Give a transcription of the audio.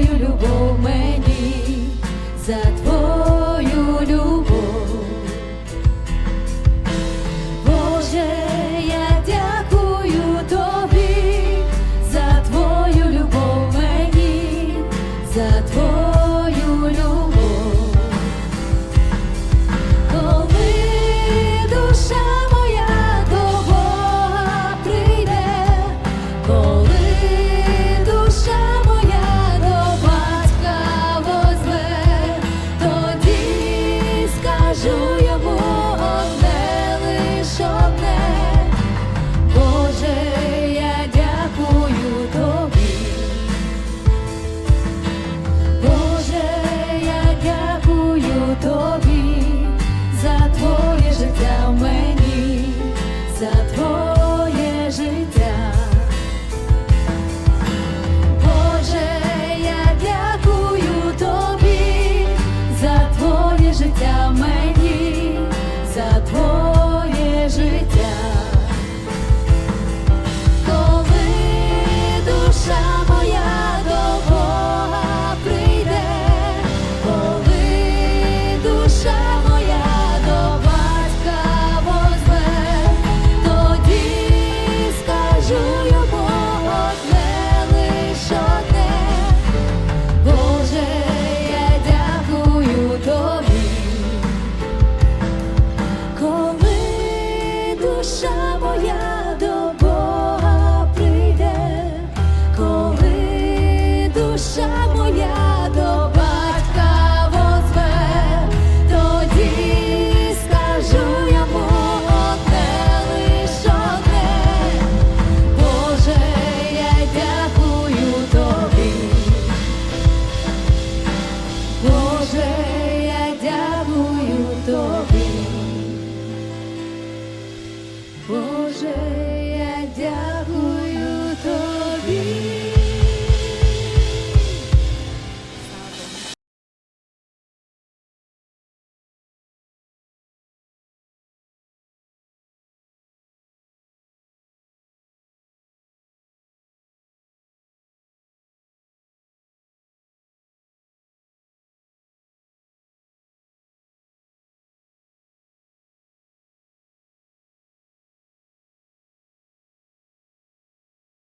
любов мені, за твою show. Boże.